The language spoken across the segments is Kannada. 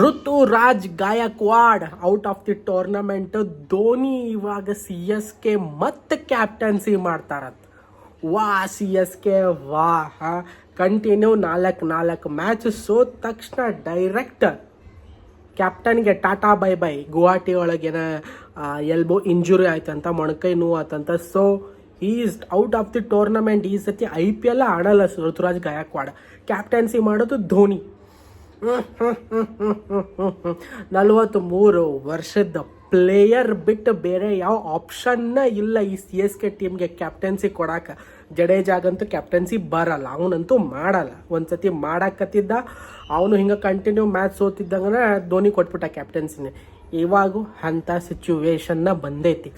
Ruturaj Gaikwad out of the tournament. Dhoni ಇವಾಗ ಸಿ ಎಸ್ ಕೆ ಮತ್ತೆ ಕ್ಯಾಪ್ಟನ್ಸಿ ಮಾಡ್ತಾರಂತ. ವಾ, ಸಿ ಎಸ್ ಕೆ ವಾ ಕಂಟಿನ್ಯೂ ನಾಲ್ಕು ನಾಲ್ಕು ಮ್ಯಾಚ್ ಸೋತ ತಕ್ಷಣ ಡೈರೆಕ್ಟ್ ಕ್ಯಾಪ್ಟನ್ಗೆ ಟಾಟಾ ಬೈ ಬೈ. ಗುವಾಹಟಿ ಒಳಗೇನ ಎಲ್ಬೋ ಇಂಜುರಿ ಆಯ್ತಂತ, ಮೊಣಕೈ ನೋವು ಆಯ್ತಂತ. So is out of the tournament ಈ ಸತಿ ಐ ಪಿ ಎಲ್ ಆಡಲ್ಲ ಋತುರಾಜ್ ಗಾಯಕ್ವಾಡ. ಕ್ಯಾಪ್ಟನ್ಸಿ ಮಾಡೋದು ಧೋನಿ. ನಲವತ್ತ್ ಮೂರು ವರ್ಷದ ಪ್ಲೇಯರ್ ಬಿಟ್ಟು ಬೇರೆ ಯಾವ ಆಪ್ಷನ್ನ ಇಲ್ಲ ಈ ಸಿ ಎಸ್ ಕೆ ಟೀಮ್ಗೆ ಕ್ಯಾಪ್ಟನ್ಸಿ ಕೊಡಾಕ. ಜಡೇಜಾಗಂತೂ ಕ್ಯಾಪ್ಟನ್ಸಿ ಬರಲ್ಲ. ಅವನಂತೂ ಮಾಡಲ್ಲ. ಒಂದ್ಸತಿ ಮಾಡಾಕತ್ತಿದ್ದ, ಅವನು ಹಿಂಗೆ ಕಂಟಿನ್ಯೂ ಮ್ಯಾಚ್ ಸೋತಿದ್ದಂಗನ ಧೋನಿ ಕೊಟ್ಬಿಟ್ಟ ಕ್ಯಾಪ್ಟನ್ಸಿನ ಇವಾಗೂ ಅಂಥ ಸಿಚುವೇಶನ್ನ ಬಂದೈತಿ.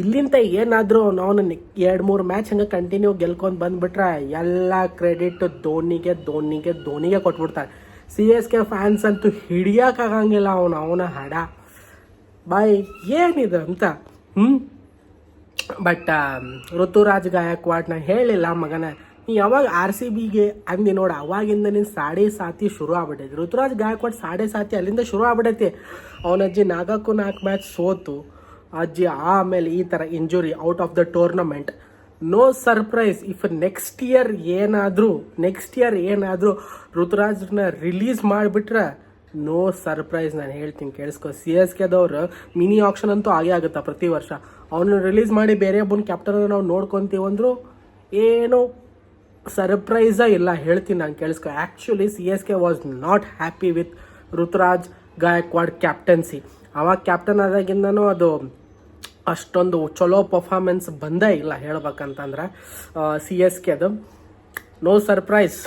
ಇಲ್ಲಿಂದ ಏನಾದರೂ ಅವನು ಎರಡು ಮೂರು ಮ್ಯಾಚ್ ಹಂಗೆ ಕಂಟಿನ್ಯೂ ಗೆಲ್ಕೊಂಡು ಬಂದ್ಬಿಟ್ರೆ ಎಲ್ಲ ಕ್ರೆಡಿಟ್ ಧೋನಿಗೆ ಧೋನಿಗೆ ಧೋನಿಗೆ ಕೊಟ್ಬಿಡ್ತಾರೆ. ಸಿ ಎಸ್ ಕೆ ಫ್ಯಾನ್ಸ್ ಅಂತೂ ಹಿಡಿಯೋಕ್ಕಾಗಂಗಿಲ್ಲ ಅವನು, ಅವನ ಹಡ ಬಾಯ್, ಏನಿದೆ ಅಂತ? ಹ್ಞೂ ಬಟ್ ಋತುರಾಜ್ ಗಾಯಕ್ವಾಡ್ನ ಹೇಳಿಲ್ಲ ಮಗನ. ನೀ ಯಾವಾಗ ಆರ್ ಸಿ ಬಿಗೆ ಅಂದಿ ನೋಡು, ಅವಾಗಿಂದ ನೀನು ಸಾಡೆ ಸಾತಿ ಶುರು ಆಗ್ಬಿಟ್ಟೈತಿ. ಋತುರಾಜ್ ಗಾಯಕ್ವಾಡ್ ಸಾಡೆ ಸಾತಿ ಅಲ್ಲಿಂದ ಶುರು ಆಗ್ಬಿಟ್ಟೈತಿ. ಅವನ ಅಜ್ಜಿ ನಾಲ್ಕು ನಾಲ್ಕು ಮ್ಯಾಚ್ ಸೋತು. ಅಜ್ಜಿ ಆಮೇಲೆ ಈ ಥರ injury out of the tournament no surprise if next year ಏನಾದರೂ ನೆಕ್ಸ್ಟ್ ಇಯರ್ ಏನಾದರೂ ಋತುರಾಜ್ನ ರಿಲೀಸ್ ಮಾಡಿಬಿಟ್ರೆ ನೋ ಸರ್ಪ್ರೈಸ್ ನಾನು ಹೇಳ್ತೀನಿ ಕೇಳಿಸ್ಕೊ. ಸಿ ಎಸ್ ಕೆದವ್ರು ಮಿನಿ ಆಕ್ಷನ್ ಅಂತೂ ಆಗೇ ಆಗುತ್ತೆ ಪ್ರತಿ ವರ್ಷ? ಅವನು ರಿಲೀಸ್ ಮಾಡಿ ಬೇರೆ ಒಬ್ಬನ ಕ್ಯಾಪ್ಟನ್ ನಾವು ನೋಡ್ಕೊತೀವಿ ಅಂದ್ರು ಏನು ಸರ್ಪ್ರೈಸ ಇಲ್ಲ. ಹೇಳ್ತೀನಿ ನಾನು ಕೇಳಿಸ್ಕೊ. Actually C S K was not happy with Ruturaj Gaikwad captaincy ಅವಾಗ ಕ್ಯಾಪ್ಟನ್ ಆದಾಗಿಂದನೂ ಅದು ಅಷ್ಟೊಂದು ಚಲೋ ಪರ್ಫಾರ್ಮೆನ್ಸ್ ಬಂದೇ ಇಲ್ಲ ಹೇಳ್ಬೇಕಂತಂದ್ರೆ ಸಿ ಎಸ್ ಕೆ ಅದು. No surprise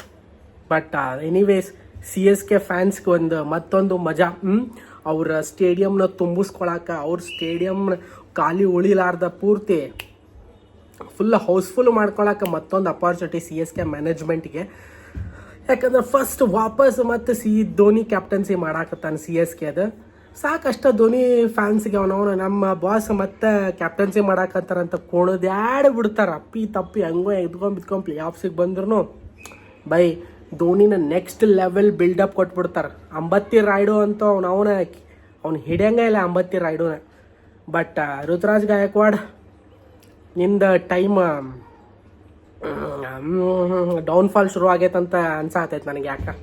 but anyways C S K ಫ್ಯಾನ್ಸ್ಗೆ ಒಂದು ಮತ್ತೊಂದು ಮಜಾ. ಅವ್ರ ಸ್ಟೇಡಿಯಮ್ನ ತುಂಬಿಸ್ಕೊಳಕ್ಕೆ ಅವ್ರ ಸ್ಟೇಡಿಯಮ್ನ ಖಾಲಿ ಉಳಿಲಾರ್ದ ಪೂರ್ತಿ ಫುಲ್ ಹೌಸ್ಫುಲ್ ಮಾಡ್ಕೊಳಕ್ಕೆ ಮತ್ತೊಂದು ಅಪಾರ್ಚುನಿಟಿ ಸಿ ಎಸ್ ಕೆ ಮ್ಯಾನೇಜ್ಮೆಂಟ್ಗೆ ಯಾಕಂದ್ರೆ ಫಸ್ಟ್ ವಾಪಸ್ ಮತ್ತು ಸಿ ಧೋನಿ ಕ್ಯಾಪ್ಟನ್ಸಿ ಮಾಡಾಕತ್ತಾನೆ ಸಿ ಎಸ್ ಕೆ ಅದು ಸಾಕಷ್ಟು ಧೋನಿ ಫ್ಯಾನ್ಸ್ಗೆ ಅವನವನು ನಮ್ಮ ಬಾಸ್ ಮತ್ತೆ ಕ್ಯಾಪ್ಟನ್ಸಿ ಮಾಡಾಕತ್ತಾರಂತ ಕುಣದ್ಯಾಡಿ ಬಿಡ್ತಾರೆ. ಅಪ್ಪಿ ತಪ್ಪಿ ಹಂಗೋ ಎದ್ಕೊಂಡ್ ಬಿದ್ಕೊಂಡ್ ಪ್ಲೇ ಆಫ್ಸಿಗೆ ಬಂದ್ರು ಬೈ ಧೋನಿನ ನೆಕ್ಸ್ಟ್ ಲೆವೆಲ್ ಬಿಲ್ಡಪ್ ಕೊಟ್ಬಿಡ್ತಾರೆ. ಅಂಬತ್ತಿ ರಾಯ್ಡು ಅಂತ ಅವ್ನು ಅವನ ಅವ್ನು ಹಿಡಿಯಂಗ ಇಲ್ಲ ಅಂಬತ್ತಿ ರಾಯ್ಡುನ. ಬಟ್ ಋತುರಾಜ್ ಗಾಯಕ್ವಾಡ್ನಿಂದ ಟೈಮ್ ಡೌನ್ಫಾಲ್ ಶುರು ಆಗೈತಂತ ಅನ್ಸಾತೈತೆ ನನಗೆ ಯಾಕೆ?